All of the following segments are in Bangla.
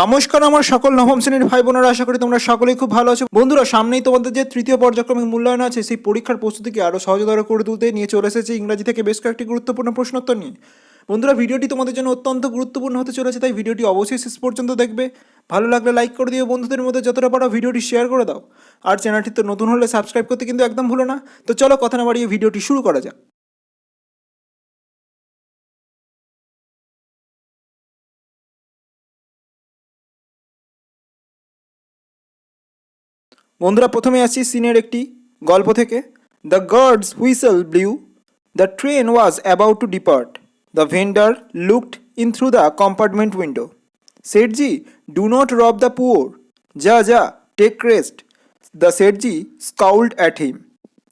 নমস্কার আমার সকল নবম শ্রেণির ভাই বোনেরা আশা করি তোমরা সকলেই খুব ভালো আছো। বন্ধুরা, সামনেই তোমাদের যে তৃতীয় পর্যায়ক্রমিক মূল্যায়ন আছে, সেই পরীক্ষার প্রস্তুতিকে আরও সহজতর করে তুলতে নিয়ে চলে এসেছে ইংরাজি থেকে বেশ কয়েকটি গুরুত্বপূর্ণ প্রশ্নোত্তর নিয়ে। বন্ধুরা, ভিডিওটি তোমাদের জন্য অত্যন্ত গুরুত্বপূর্ণ হতে চলেছে, তাই ভিডিওটি অবশ্যই শেষ পর্যন্ত দেখবে। ভালো লাগলে লাইক করে দিও, বন্ধুদের মধ্যে যতটা পারো ভিডিওটি শেয়ার করে দাও। আর চ্যানেলটি তো নতুন হলে সাবস্ক্রাইব করতে কিন্তু একদম ভুলো না। তো চলো কথা না বাড়িয়ে ভিডিওটি শুরু করা যাক। বন্ধুরা, প্রথমে আসছি সিনের একটি গল্প থেকে। The guard's whistle blew the train was about to depart the vendor looked in through the compartment window Sethji do not rob the poor যা যা take rest the Sethji scowled at him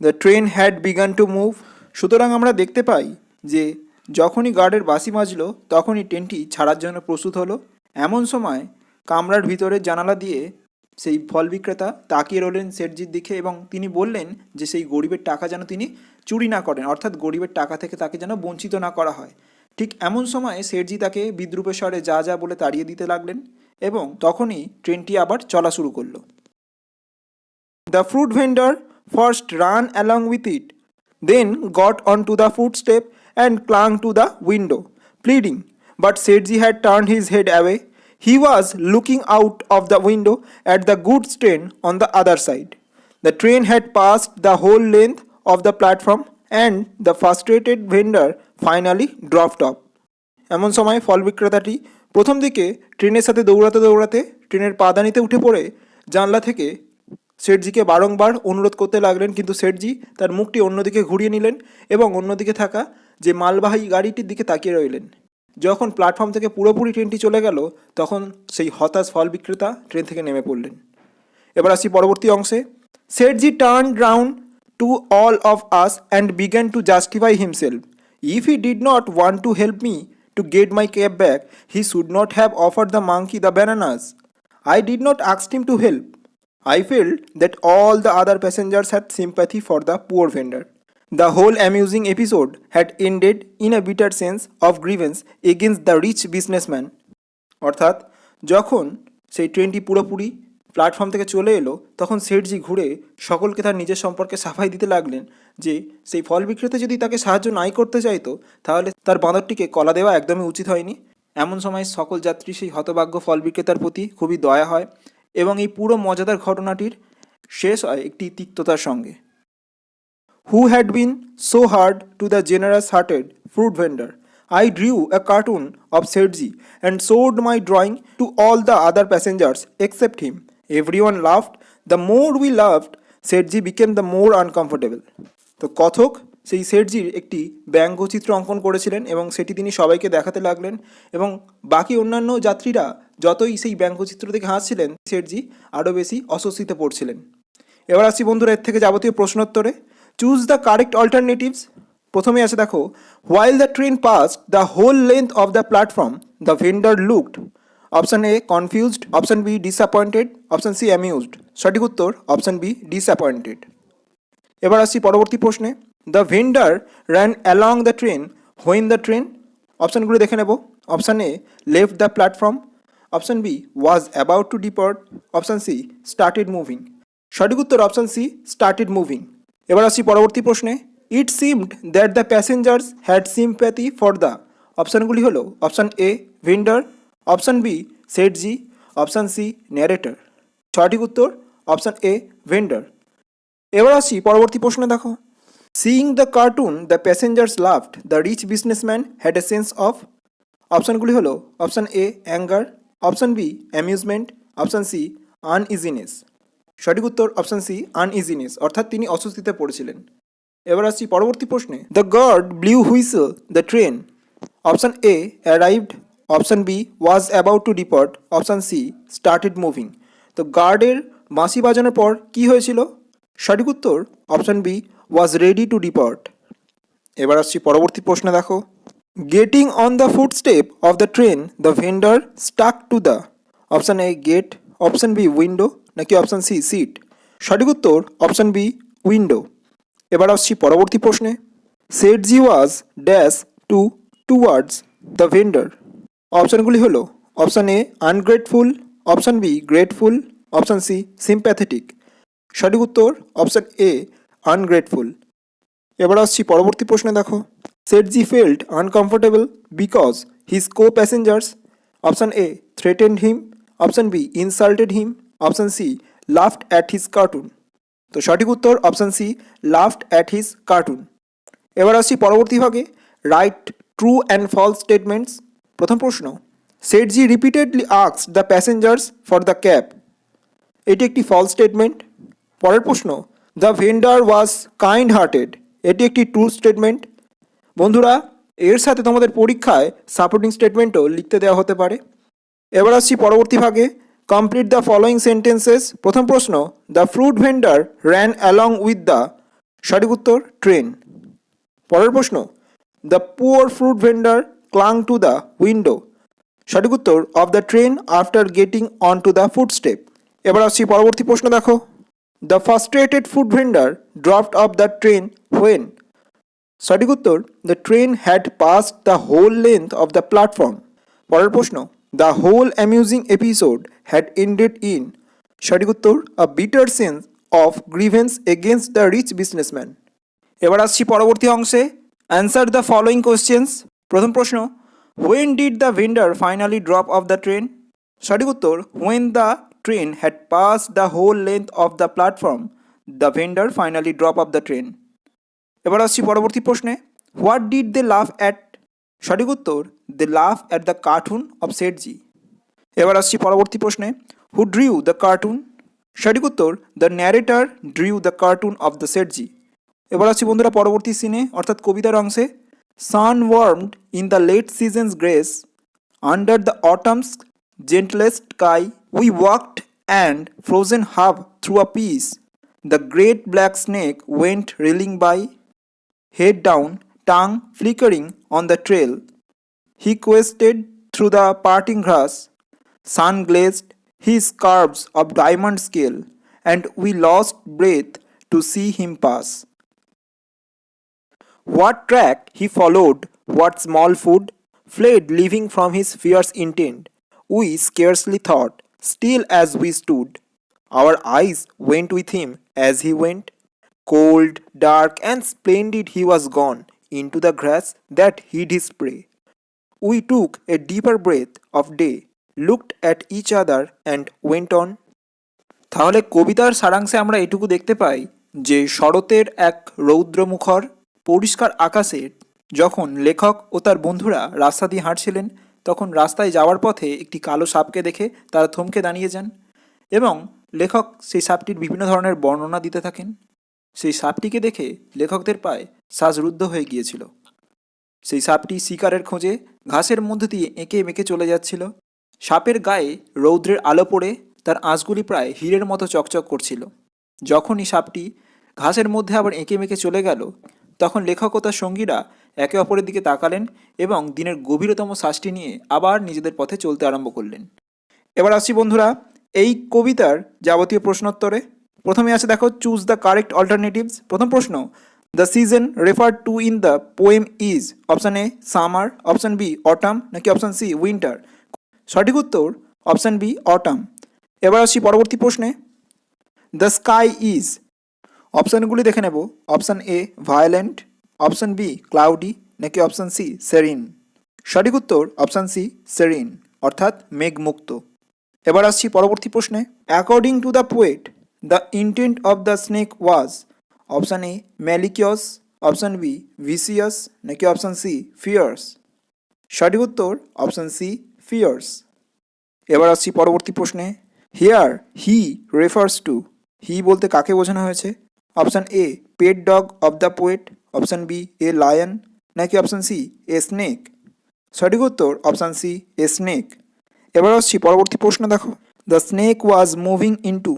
the train had begun to move সুতরাং আমরা দেখতে পাই যে যখনই গার্ডের বাসি বাজলো, তখনই ট্রেনটি ছাড়ার জন্য প্রস্তুত হলো। এমন সময় কামরার ভিতরের জানালা দিয়ে সেই ফল বিক্রেতা তাকিয়ে রইলেন শেঠজির দিকে এবং তিনি বললেন যে সেই গরিবের টাকা যেন তিনি চুরি না করেন, অর্থাৎ গরিবের টাকা থেকে তাকে যেন বঞ্চিত না করা হয়। ঠিক এমন সময় শেঠজি তাকে বিদ্রুপের স্বরে যা যা বলে তাড়িয়ে দিতে লাগলেন এবং তখনই ট্রেনটি আবার চলা শুরু করল। The fruit vendor first run along with it then got on to the foot step and clung to the window pleading but Sethji had turn his head away he was looking out of the window at the goods train on the other side the train had passed the whole length of the platform and the frustrated vendor finally dropped off এমন সময় ফল বিক্রেতাটি প্রথম দিকে ট্রেনের সাথে দৌড়াতে দৌড়াতে ট্রেনের পাদানিতে উঠে পড়ে। জানলা থেকে শেঠজিকে বারংবার অনুরোধ করতে লাগলেন, কিন্তু শেঠজি তার মুখটি অন্যদিকে ঘুরিয়ে নিলেন এবং অন্যদিকে থাকা যে মালবাহী গাড়িটির দিকে তাকিয়ে রইলেন। যখন প্ল্যাটফর্ম থেকে পুরোপুরি ট্রেনটি চলে গেল, তখন সেই হতাশ ফল বিক্রেতা ট্রেন থেকে নেমে পড়লেন। এবার আসি পরবর্তী অংশে। Sethji turn round to all of us and began to justify himself if he did not want to help me to get my cab back he should not have offered the monkey the bananas I did not ask him to help I felt that all the other passengers had sympathy for the poor vendor. The whole amusing episode had ended in a bitter sense of grievance against the rich businessman. অর্থাৎ, যখন সেই ট্রেনটি পুরোপুরি প্ল্যাটফর্ম থেকে চলে এলো, তখন সেঠজি ঘুরে সকলকে তার নিজের সম্পর্কে সাফাই দিতে লাগলেন যে, সেই ফল বিক্রেতা যদি তাকে সাহায্য নাই করতে চাইতো, তাহলে তার বাঁদরটিকে কলা দেওয়া একদমই উচিত হয়নি এমন সময় সকল যাত্রী সেই হতভাগ্য ফল বিক্রেতার প্রতি খুবই দয়া হয় এবং এই পুরো মজাদার ঘটনাটির শেষ হয় একটি তিক্ততার সঙ্গে had been so hard to the generous hearted fruit vendor I drew a cartoon of Sethji and showed my drawing to all the other passengers except him every one loved the more we loved Sethji became the more uncomfortable তো কথক সেই সেটজির একটি ব্যঙ্গচিত্র অঙ্কন করেছিলেন এবং সেটি তিনি সবাইকে দেখাতে লাগলেন এবং বাকি অন্যান্য যাত্রীরা যতই সেই ব্যঙ্গচিত্র থেকে হাসছিলেন সেটজি আরও বেশি অস্বস্তিতে পড়ছিলেন। এবার আসি বন্ধুরা, এর থেকে যাবতীয় প্রশ্নোত্তরে। চুজ দ্য কারেক্ট অল্টারনেটিভস প্রথমে আছে দেখো while the train pass the whole length of the platform the vendor looked option A confused option B disappointed option C amused সঠিক উত্তর অপশান বি ডিসঅ্যাপয়েন্টেড এবার আসছি পরবর্তী প্রশ্নে। The vendor ran along the train when the train অপশানগুলো দেখে নেব। Option A left the platform option B was about to depart option C started moving সঠিক উত্তর অপশান সি স্টার্টেড মুভিং এবার আসছি পরবর্তী প্রশ্নে। It seemed that the passengers had sympathy for the অপশানগুলি হলো option A vendor option B Seth ji option C narrator সঠিক উত্তর, অপশান এ ভেন্ডার এবার আসি পরবর্তী প্রশ্নে দেখো। Seeing the cartoon the passengers loved the rich businessman had a sense of অপশানগুলি হলো option A anger option B amusement option C uneasiness সঠিক উত্তর অপশান সি আনইজিনেস অর্থাৎ তিনি অস্বস্তিতে পড়েছিলেন। এবার আসছি পরবর্তী প্রশ্নে। The guard blew whistle the train option A arrived option B was about to depart option C started moving তো গার্ডের বাঁশি বাজানোর পর কি হয়েছিল? সঠিক উত্তর option B was ready to depart এবার আসছি পরবর্তী প্রশ্নে দেখো। Getting on the foot step of the train the vendor stuck to the option A gate option B window নাকি অপশান সি সিট সঠিক উত্তর অপশান বি উইন্ডো এবার আসছি পরবর্তী প্রশ্নে। Seth ji was dash to towards the vendor অপশানগুলি হলো option A ungrateful option B grateful option C sympathetic সঠিক উত্তর অপশান এ আনগ্রেটফুল এবার আসছি পরবর্তী প্রশ্নে দেখো। Sethji felt uncomfortable because his co passengers option A threatened him option B insulted him option C laughed at his cartoon তো সঠিক উত্তর option C laughed at his cartoon এবার আসছি পরবর্তী ভাগে right true and false statements প্রথম প্রশ্ন Sethji repeatedly asks the passengers for the cab এটি একটি ফলস স্টেটমেন্ট পরের প্রশ্ন the vendor was kind hearted এটি একটি ট্রু স্টেটমেন্ট বন্ধুরা, এর সাথে তোমাদের পরীক্ষায় সাপোর্টিং স্টেটমেন্টও লিখতে দেওয়া হতে পারে। এবার আসছি পরবর্তী ভাগে কমপ্লিট দ্য ফলোয়িং সেন্টেন্সেস প্রথম প্রশ্ন the fruit vendor ran along with the সঠিক উত্তর ট্রেন পরের প্রশ্ন the poor fruit vendor clung to the window সঠিক উত্তর of the train after getting on to the foot step এবার আসছি পরবর্তী প্রশ্ন, দেখো। The frustrated food vendor dropped off the train when সঠিক উত্তর the train had pass the whole length of the platform পরের প্রশ্ন the whole amusing episode had ended in সঠিক উত্তর a bitter sense of grievance against the rich businessman এবার আসছি পরবর্তী অংশে। অ্যান্সার দ্য ফলোয়িং কোশ্চেন্স প্রথম প্রশ্ন when did the vendor finally drop off the train সঠিক উত্তর when the train had pass the whole length of the platform the vendor finally drop off the train এবার আসছি পরবর্তী প্রশ্নে what did they love at সঠিক উত্তর they love at the cartoon of Sethji এবার আসছি পরবর্তী প্রশ্নে হু ড্রিউ দ্য কার্টুন সঠিক উত্তর the narrator drew the cartoon of the Sethji এবার আসছি বন্ধুরা পরবর্তী সিনে অর্থাৎ কবিতার অংশে sun warmed in the late seasons grace under the autumn's gentlest sky we walked and frozen half through a pace the great black snake went reeling by head down, tongue flickering on the trail. He quested through the parting grass, sun glazed his curves of diamond scale, and we lost breath to see him pass. What track he followed, what small food fled, leaving from his fierce intent, we scarcely thought, still as we stood. Our eyes went with him as he went. Cold, dark, and splendid he was gone into the grass that hid his prey. We took a deeper breath of day, looked at each other, and went on. তাহলে কবিতার সারাংশে আমরা এটুকু দেখতে পাই যে শরতের এক রৌদ্রমুখর পরিষ্কার আকাশে যখন লেখক ও তার বন্ধুরা রাস্তা দিয়ে হাঁটছিলেন তখন রাস্তায় যাওয়ার পথে একটি কালো সাপকে দেখে তারা থমকে দাঁড়িয়ে যান এবং লেখক সেই সাপটির বিভিন্ন ধরনের বর্ণনা দিতে থাকেন সেই সাপটিকে দেখে লেখকদের পায়ে শ্বাসরুদ্ধ হয়ে গিয়েছিল। সেই সাপটি শিকারের খোঁজে ঘাসের মধ্য দিয়ে এঁকে মেঁকে চলে যাচ্ছিল। সাপের গায়ে রৌদ্রের আলো পড়ে তার আঁশগুলি প্রায় হীরের মতো চকচক করছিল। যখনই সাপটি ঘাসের মধ্যে আবার এঁকে মেঁকে চলে গেল, তখন লেখক ও তার সঙ্গীরা একে অপরের দিকে তাকালেন এবং দিনের গভীরতম শ্বাসটি নিয়ে আবার নিজেদের পথে চলতে আরম্ভ করলেন। এবার আসছি বন্ধুরা, এই কবিতার যাবতীয় প্রশ্নোত্তরে। প্রথমে আছে দেখো চুজ দ্য কারেক্ট অল্টারনেটিভস প্রথম প্রশ্ন the season refer to in the poem is option A summer option B autumn নাকি অপশান সি উইন্টার সঠিক উত্তর অপশান বি অটাম এবার আসছি পরবর্তী প্রশ্নে দ্য স্কাই ইজ অপশানগুলি দেখে নেব option A violent option B cloudy নাকি অপশান সি সেরিন সঠিক উত্তর অপশান সি সেরিন অর্থাৎ মেঘমুক্ত। এবার আসছি পরবর্তী প্রশ্নে according to the poet the intent of the snake was option A malicious option B vicious নাকি অপশান সি ফিয়ার্স সঠিক উত্তর অপশান সি ফিয়ার্স এবার আসছি পরবর্তী প্রশ্নে। Here he refers to he বলতে কাকে বোঝানো হয়েছে? Option A pet dog of the poet option B a lion নাকি অপশান সি এ স্নেক সঠিক উত্তর অপশান সি এ স্নেক এবার আসছি পরবর্তী প্রশ্ন দেখো। The snake was moving into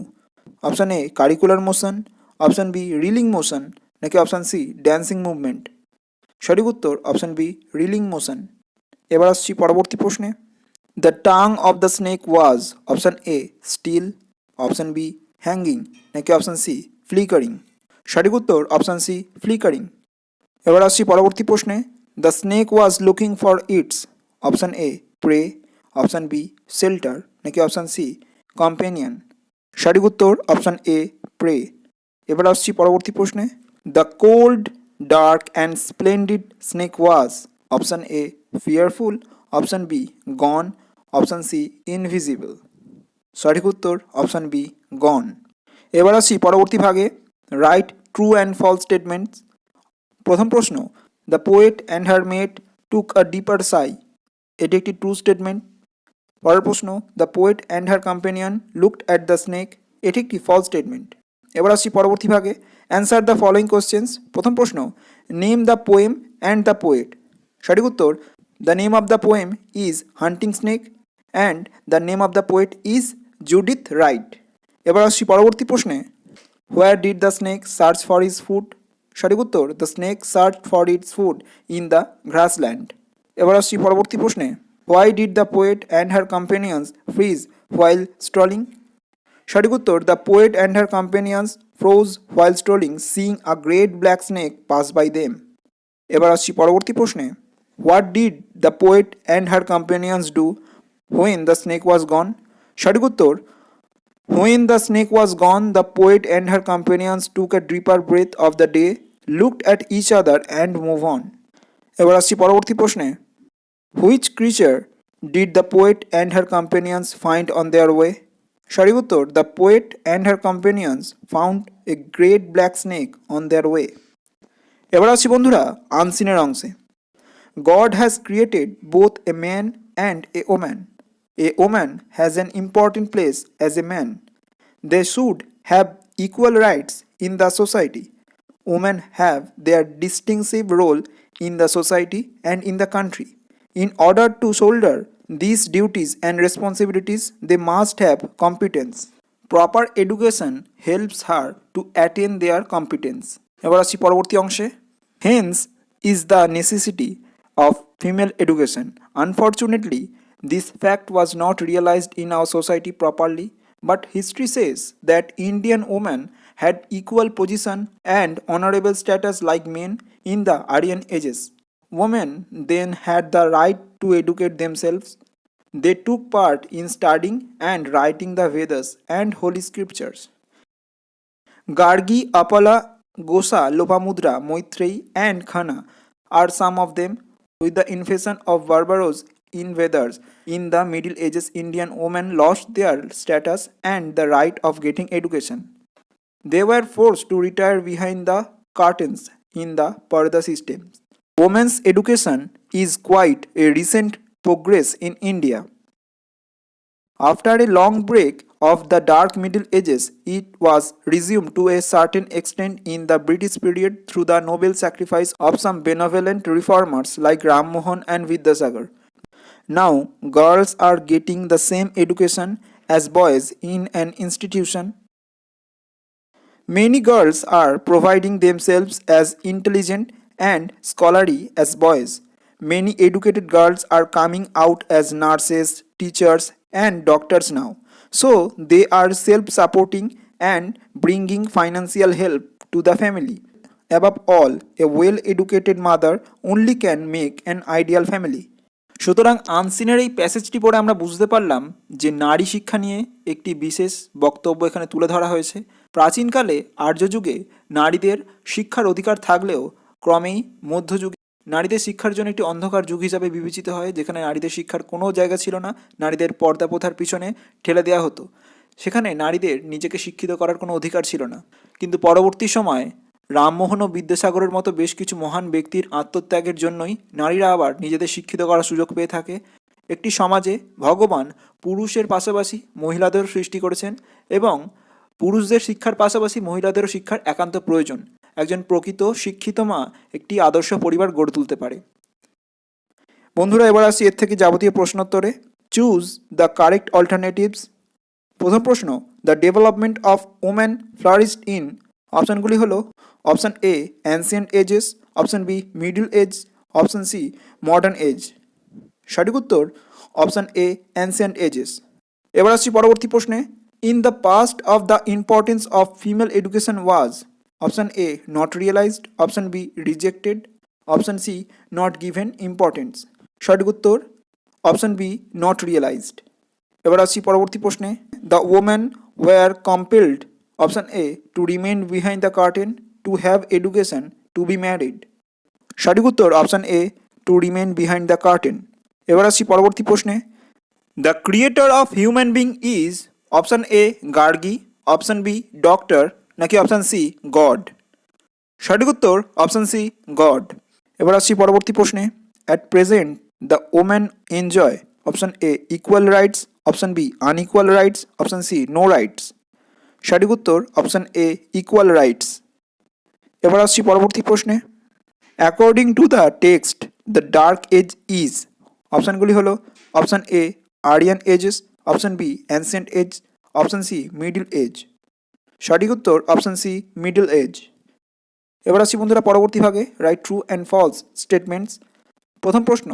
option A curricular motion option B reeling motion নাকি অপশান সি ড্যান্সিং মুভমেন্ট সঠিক উত্তর অপশান বি রিলিং মোশন এবার আসছি পরবর্তী প্রশ্নে। The tongue of the snake was option A still option B hanging নাকি অপশান সি ফ্লিকারিং সঠিক উত্তর অপশান সি ফ্লিকারিং এবার আসছি পরবর্তী প্রশ্নে। The snake was looking for its option A prey option B shelter নাকি অপশান সি কম্পেনিয়ন সঠিক উত্তর অপশান এ, প্রে। এবার আসছি পরবর্তী প্রশ্নে। The cold, dark and splendid snake was. Option A, fearful. Option B, gone. Option C, invisible. সঠিক উত্তর অপশান বি, গন। এবার আসছি পরবর্তী ভাগে। Write true and false statements. প্রথম প্রশ্ন, the poet and her mate took a deeper sigh. এটি একটি ট্রু স্টেটমেন্ট। পরের প্রশ্ন the poet and her companion looked at the snake এটি একটি ফলস স্টেটমেন্ট এবার আসছি পরবর্তী ভাগে। অ্যান্সার দ্য ফলোয়িং কোশ্চেন্স প্রথম প্রশ্ন name the poem and the poet সঠিক উত্তর the name of the poem is hunting snake and the name of the poet is Judith right এবার আসছি পরবর্তী প্রশ্নে where did the snake search for is food সঠিক উত্তর the snake search for its food in the grassland এবার আসছি পরবর্তী প্রশ্নে why did the poet and her companions freeze while strolling সঠিক উত্তর the poet and her companions froze while strolling since a great black snake pass by them এবার আসছি পরবর্তী প্রশ্নে। What did the poet and her companions do when the snake was gone সঠিক উত্তর when the snake was gone the poet and her companions took a deeper breath of the day looked at each other and move on এবার আসছি পরবর্তী প্রশ্নে। Which creature did the poet and her companions find on their way sorry উত্তর the poet and her companions found a great black snake on their way এবার আসছি বন্ধুরা আনসিনের অংশে। God has created both a man and a woman a woman has an important place as a man they should have equal rights in the society woman have they are distinctive role in the society and in the country In order to shoulder these duties and responsibilities, they must have competence. Proper education helps her to attain their competence. এবার আসছি পরবর্তী অংশে Hence is the necessity of female education. Unfortunately, this fact was not realized in our society properly, but history says that Indian women had equal position and honorable status like men in the Aryan ages. Women then had the right to educate themselves. They took part in studying and writing the Vedas and holy scriptures. Gargi, Apala, Gosa, Lopamudra, Maitreyi, and Khana are some of them. With the invasion of Barbaros in invaders in the Middle Ages, Indian women lost their status and the right of getting education. They were forced to retire behind the curtains in the Parda system. Women's education is quite a recent progress in India. After a long break of the Dark Middle Ages, it was resumed to a certain extent in the British period through the noble sacrifice of some benevolent reformers like Ram Mohan and Vidyasagar. Now, girls are getting the same education as boys in an institution. Many girls are providing themselves as intelligent and scholarly as boys. Many educated girls are coming out as nurses, teachers, and doctors now. So they are self supporting and bringing financial help to the family. Above all, a well educated mother only can make an ideal family. সুতরাং আনসিনের এই প্যাসেজটি পড়ে আমরা বুঝতে পারলাম যে নারী শিক্ষা নিয়ে একটি বিশেষ বক্তব্য এখানে তুলে ধরা হয়েছে প্রাচীনকালে আর্য যুগে নারীদের শিক্ষার অধিকার থাকলেও ক্রমেই মধ্যযুগে নারীদের শিক্ষার জন্য একটি অন্ধকার যুগ হিসাবে বিবেচিত হয়, যেখানে নারীদের শিক্ষার কোনো জায়গা ছিল না, নারীদের পর্দা প্রথার পিছনে ঠেলে দেওয়া হতো। সেখানে নারীদের নিজেকে শিক্ষিত করার কোনো অধিকার ছিল না। কিন্তু পরবর্তী সময়ে রামমোহন ও বিদ্যাসাগরের মতো বেশ কিছু মহান ব্যক্তির আত্মত্যাগের জন্যই নারীরা আবার নিজেদের শিক্ষিত করার সুযোগ পেয়ে থাকে। একটি সমাজে ভগবান পুরুষের পাশাপাশি মহিলাদেরও সৃষ্টি করেছেন এবং পুরুষদের শিক্ষার পাশাপাশি মহিলাদেরও শিক্ষার একান্ত প্রয়োজন। একজন প্রকৃত শিক্ষিত মা একটি আদর্শ পরিবার গড়ে তুলতে পারে। বন্ধুরা, এবার আসি এর থেকে যাবতীয় প্রশ্নোত্তরে। চুজ দ্য কারেক্ট অল্টারনেটিভস প্রথম প্রশ্ন the development of woman flourished in অপশানগুলি হলো, option A ancient ages option B middle age option C modern age সঠিক উত্তর, অপশান এ অ্যানসিয়েন্ট এজেস এবার আসছি পরবর্তী প্রশ্নে। In the past of the importance of female education was option A not realised option B rejected option C not given importance সঠিক উত্তর? অপশন বি নট রিয়েলাইজড এবার আসছি পরবর্তী প্রশ্নে। The woman were compelled option A to remain behind the curtain to have education to be married সঠিক উত্তর? Option A to remain behind the curtain এবার আসছি পরবর্তী প্রশ্নে। The creator of human being is option A Gargi option B doctor নাকি অপশন সি গড সঠিক উত্তর অপশন সি গড এবার আসছি পরবর্তী প্রশ্নে। At present the woman enjoy option A equal rights option B unequal rights option C no rights সঠিক উত্তর অপশন এ ইকুয়াল রাইটস এবার আসছি পরবর্তী প্রশ্নে। According to the text the dark age is অপশানগুলি হলো option A Aryan ages option B ancient age option C middle age সঠিক উত্তর অপশান সি মিডল এজ এবার আসছি বন্ধুরা পরবর্তী ভাগে write true and false statements প্রথম প্রশ্ন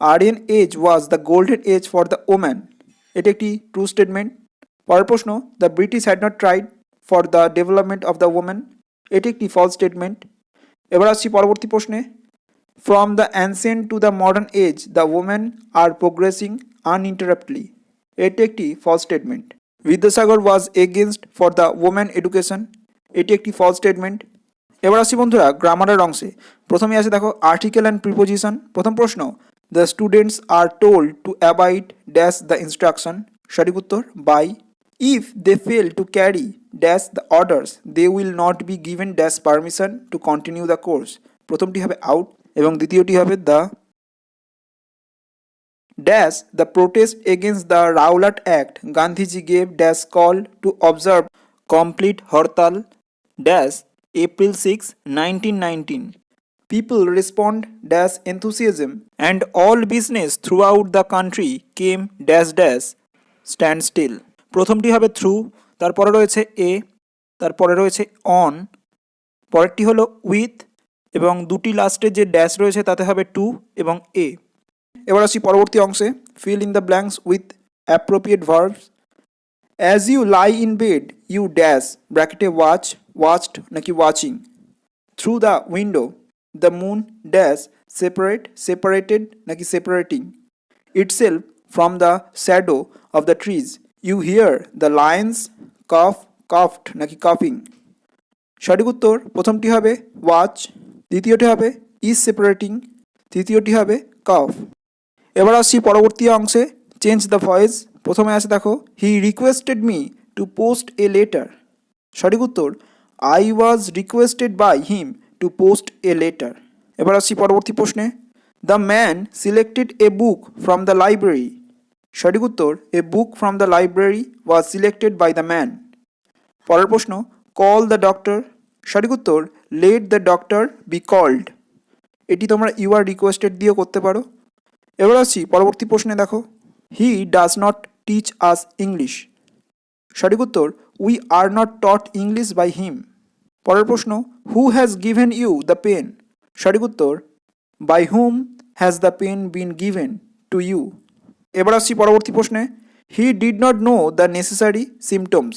Aryan age was the golden age for the woman এটি একটি ট্রু স্টেটমেন্ট পরের প্রশ্ন the British had not tried for the development of the women এটি একটি ফলস স্টেটমেন্ট এবার আসছি পরবর্তী প্রশ্নে from the ancient to the modern age the women are progressing uninterruptedly এটি একটি false statement Vidyasagar was against for the women education এটি একটি ফলস স্টেটমেন্ট এবার আসি বন্ধুরা গ্রামারের অংশে। প্রথমে আছে দেখো আর্টিকেল অ্যান্ড প্রিপোজিশন প্রথম প্রশ্ন the students are told to abide dash the instruction সঠিক উত্তর by if they fail to carry dash the orders they will not be given dash permission to continue the course প্রথমটি হবে আউট এবং দ্বিতীয়টি হবে the the protest against the Rowlatt Act Gandhiji gave dash call to observe complete hartal dash April six nineteen nineteen People respond dash enthusiasm and all business throughout the country came dash dash. Stand still. প্রথমটি হবে থ্রু তারপরে রয়েছে এ তারপরে রয়েছে অন পরেরটি হলো উইথ এবং দুটি লাস্টে যে ড্যাশ রয়েছে তাতে হবে টু এবং এ এবার আসি পরবর্তী অংশে। Fill in the blanks with appropriate verbs as you lie in bed you dash ব্র্যাকেটে ওয়াচ ওয়াচড নাকি watching through the window the moon dash separate separated নাকি separating itself from the shadow of the trees you hear the lions cough coughed নাকি কফিং সঠিক উত্তর প্রথমটি হবে ওয়াচ দ্বিতীয়টি হবে ইজ সেপারেটিং তৃতীয়টি হবে কফ এবার আসছি পরবর্তী অংশে চেঞ্জ দ্য ভয়েস প্রথমে আছে দেখো he requested me to post a letter সঠিক উত্তর I was requested by him to post a letter এবার আসছি পরবর্তী প্রশ্নে the man selected a book from the library সঠিক উত্তর a book from the library was selected by the man পরের প্রশ্ন কল দ্য ডক্টর সঠিক উত্তর let the doctor be called এটি তোমরা ইউ আর রিকোয়েস্টেড দিয়েও করতে পারো। এবার আসছি পরবর্তী প্রশ্নে, দেখো। He does not teach us English সঠিক উত্তর we are not taught English by him পরের প্রশ্ন who has given you the pen সঠিক উত্তর by whom has the pen been given to you এবার আসছি পরবর্তী প্রশ্নে he did not know the necessary symptoms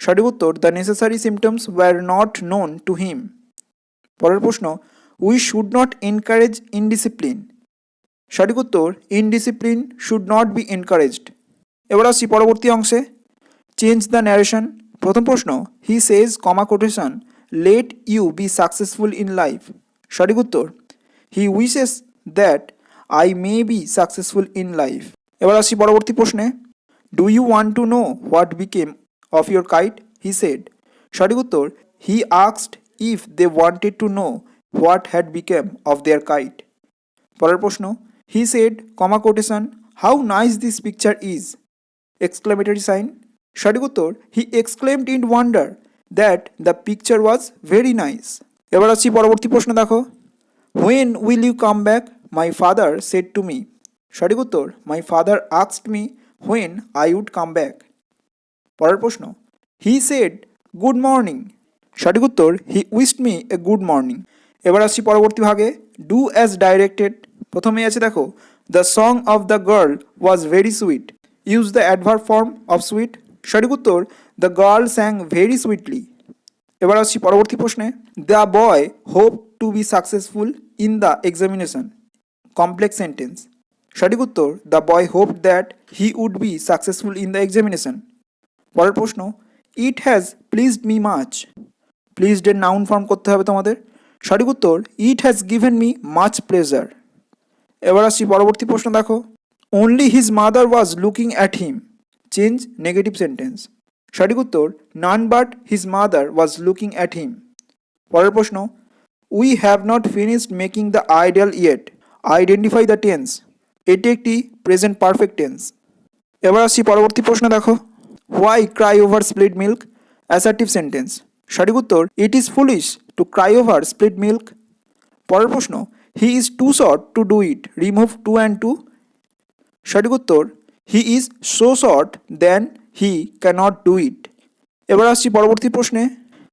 সঠিক উত্তর the necessary symptoms were not known to him পরের প্রশ্ন we should not encourage indiscipline সঠিক উত্তর indiscipline should not be encouraged এবার আসছি পরবর্তী অংশে। চেঞ্জ দ্য ন্যারেশন প্রথম প্রশ্ন he says comma quotation let you be successful in life সঠিক উত্তর he wishes that I may be successful in life এবার আসছি পরবর্তী প্রশ্নে। Do you want to know what became of your kite he said সঠিক উত্তর he আক্সড if they wanted to know what had became of their kite পরের প্রশ্ন he said comma quotation how nice this picture is exclamatory sign সঠিক উত্তর he exclaimed in wonder that the picture was very nice এবার আসছি পরবর্তী প্রশ্ন, দেখো। When will you come back my father said to me সঠিক উত্তর my father আক্সড me when I would come back পরের প্রশ্ন। হি সেড গুড মর্নিং সঠিক উত্তর he wished me a good morning এবার আসছি পরবর্তী ভাগে। ডু অ্যাজ ডাইরেক্টেড প্রথমেই আছে দেখো the song of the girl was very sweet use the adverb form of sweet সঠিক উত্তর the girl sang very sweetly এবার আসছি পরবর্তী প্রশ্নে the boy hope to be successful in the examination complex sentence সঠিক উত্তর the boy hope that he would be successful in the examination পরের প্রশ্ন it has pleased me much pleased এর নাউন ফর্ম করতে হবে তোমাদের। সঠিক উত্তর it has given me much pleasure এবার আসছি পরবর্তী প্রশ্ন, দেখো। Only his mother was looking at him change negative sentence সঠিক উত্তর none but his mother was looking at him পরের প্রশ্ন we have not finished making the ideal yet identify the tense এটি একটি প্রেজেন্ট পারফেক্ট টেন্স এবার আসছি পরবর্তী প্রশ্ন, দেখো। Why cry over spilt milk assertive sentence সঠিক উত্তর it is foolish to cry over spilt milk পরের প্রশ্ন he is too short to do it remove too and to সঠিক উত্তর he is so short then he cannot do it এবার আসছি পরবর্তী প্রশ্নে।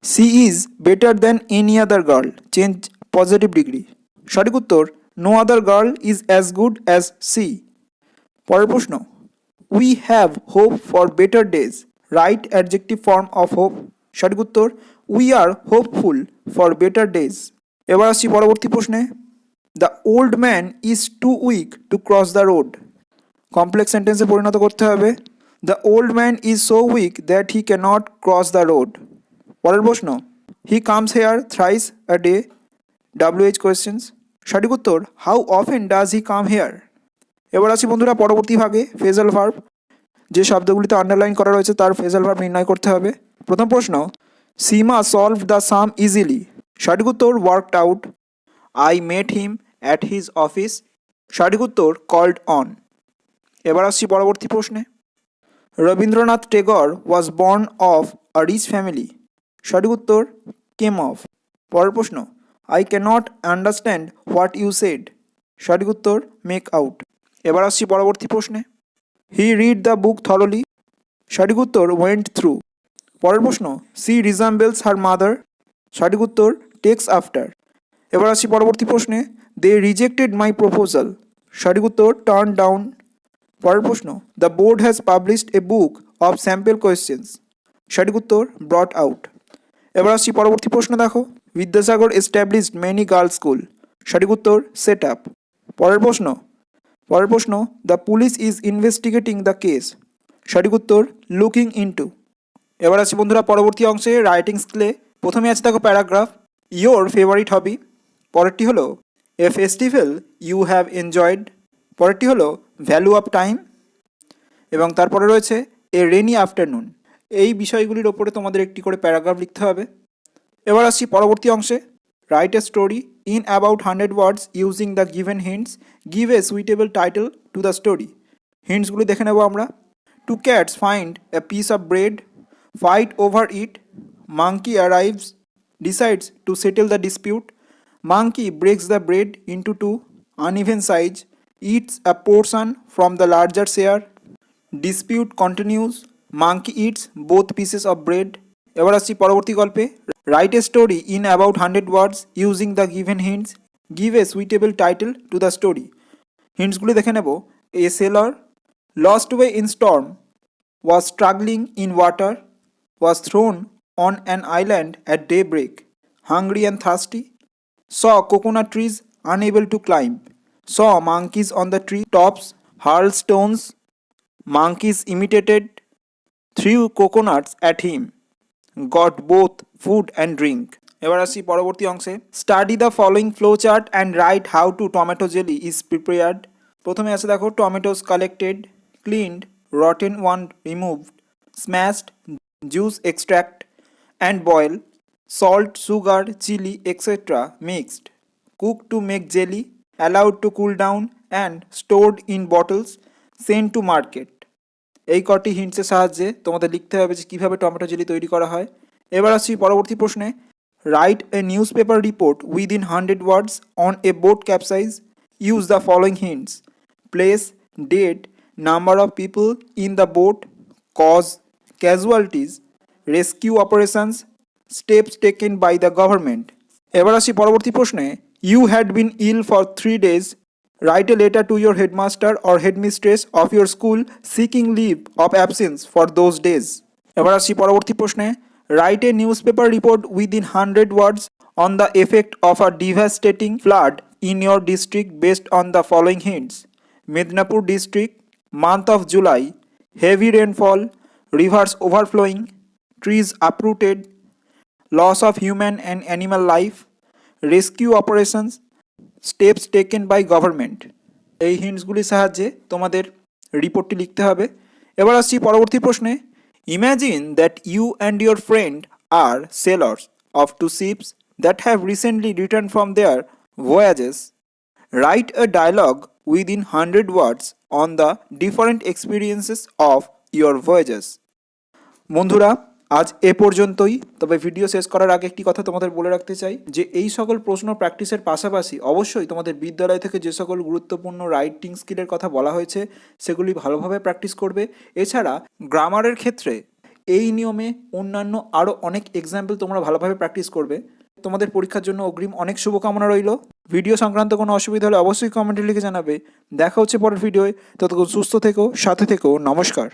She is better than any other girl change positive degree সঠিক উত্তর no other girl is as good as she পরের প্রশ্ন। We have hope for better days write adjective form of hope সঠিক উত্তর we are hopeful for better days এবার আসছি পরবর্তী প্রশ্নে। The old man is too weak to cross the road complex সেন্টেন্সে পরিণত করতে হবে। The old man is so weak that he cannot cross the road পরের প্রশ্ন he comes here thrice a day W H questions সঠিক উত্তর how often does he come here এবার আছি বন্ধুরা পরবর্তী ভাগে ফেজাল ভার্ব যে শব্দগুলিতে আন্ডারলাইন করা রয়েছে, তার ফেজাল ভার্ব নির্ণয় করতে হবে। প্রথম প্রশ্ন Seema solve the sum easily সঠিক উত্তর worked out I met him at his office সঠিক উত্তর কল্ড অন এবার আসছি পরবর্তী প্রশ্নে। Rabindranath Tagore was born of a rich family সঠিক উত্তর কেম অফ পরের প্রশ্ন I cannot understand what you said সঠিক উত্তর মেক আউট এবার আসছি পরবর্তী প্রশ্নে। He read the book thoroughly সঠিক উত্তর ওয়েন্ট থ্রু পরের প্রশ্ন সি রিজাম্বেলস হার মাদার সঠিক উত্তর টেক্স আফটার এবার আসি পরবর্তী প্রশ্নে। দে রিজেক্টেড মাই প্রপোজাল সঠিক উত্তর টার্ন ডাউন পরের প্রশ্ন the board has published a book of sample questions সঠিক উত্তর ব্রট আউট এবার আসছি পরবর্তী প্রশ্ন, দেখো। Vidyasagar established many girls school সঠিক উত্তর সেট আপ পরের প্রশ্ন পরের প্রশ্ন the police is investigating the case সঠিক উত্তর লুকিং ইনটু এবার আছে বন্ধুরা, পরবর্তী অংশে রাইটিং স্কিলে প্রথমে আছে, দেখো প্যারাগ্রাফ ইয়োর ফেভারিট হবি পরেরটি হলো a festival you have enjoyed পরেরটি হলো ভ্যালু অফ টাইম এবং তারপরে রয়েছে এ রেনি আফটারনুন এই বিষয়গুলির ওপরে তোমাদের একটি করে প্যারাগ্রাফ লিখতে হবে। এবার আসছি পরবর্তী অংশে। Write a story in about hundred words using the given hints give a suitable title to the story হিন্টসগুলি দেখে নেব আমরা। Two cats find a piece of bread fight over it monkey arrives decides to settle the dispute. Monkey breaks the bread into two, uneven size, eats a portion from the larger share. Dispute continues. Monkey eats both pieces of bread. এবার আসছি পরবর্তী গল্পে write a story in about hundred words using the given hints give a suitable title to the story হিন্টসগুলি দেখে নেব a sailor lost way in storm was struggling in water, was thrown on an island at daybreak, hungry and thirsty, saw coconut trees unable to climb, saw monkeys on the tree tops hurl stones, monkeys imitated, threw coconuts at him, got both food and drink. এবার আসি পরবর্তী অংশে study the following flow chart and write how to tomato jelly is prepared প্রথমে আছে দেখো tomatoes collected cleaned rotten one removed smashed juice extract and boil salt sugar chilli etcetera mixed cook to make jelly allowed to cool down and stored in bottles send to market এই কটি হিন্টসের সাহায্যে তোমাদের লিখতে হবে যে কীভাবে টমেটো জেলি তৈরি করা হয়। এবার আসছি পরবর্তী প্রশ্নে। Write a newspaper report within hundred words on a boat capsize use the following hints place date number of people in the boat cause casualties rescue operations steps taken by the government এবার আসি পরবর্তী প্রশ্নে you had been ill for three days write a letter to your headmaster or headmistress of your school seeking leave of absence for those days এবার আসছি পরবর্তী প্রশ্নে write a newspaper report within hundred words on the effect of a devastating flood in your district based on the following hints Midnapur district, month of July, heavy rainfall, rivers overflowing, trees uprooted, loss of human and animal life, rescue operations, steps taken by government. এই হিন্টসগুলির সাহায্যে তোমাদের রিপোর্টটি লিখতে হবে। এবার আসছি পরবর্তী প্রশ্নে। Imagine that you and your friend are sailors of two ships that have recently return from their voyages write a dialogue within hundred words on the different experiences of your voyages বন্ধুরা আজ এ পর্যন্তই। তবে ভিডিও শেষ করার আগে একটি কথা তোমাদের বলে রাখতে চাই যে, এই সকল প্রশ্ন প্র্যাকটিসের পাশাপাশি অবশ্যই তোমাদের বিদ্যালয় থেকে যে সকল গুরুত্বপূর্ণ রাইটিং স্কিলের কথা বলা হয়েছে, সেগুলি ভালোভাবে প্র্যাকটিস করবে। এছাড়া গ্রামারের ক্ষেত্রে এই নিয়মে অন্যান্য আরও অনেক এক্সাম্পল তোমরা ভালোভাবে প্র্যাকটিস করবে। তোমাদের পরীক্ষার জন্য অগ্রিম অনেক শুভকামনা রইল। ভিডিও সংক্রান্ত কোনো অসুবিধা হলে অবশ্যই কমেন্টে লিখে জানাবে। দেখা হচ্ছে পরের ভিডিওয় ততক্ষণ সুস্থ থেকো, সাথে থেকো। নমস্কার।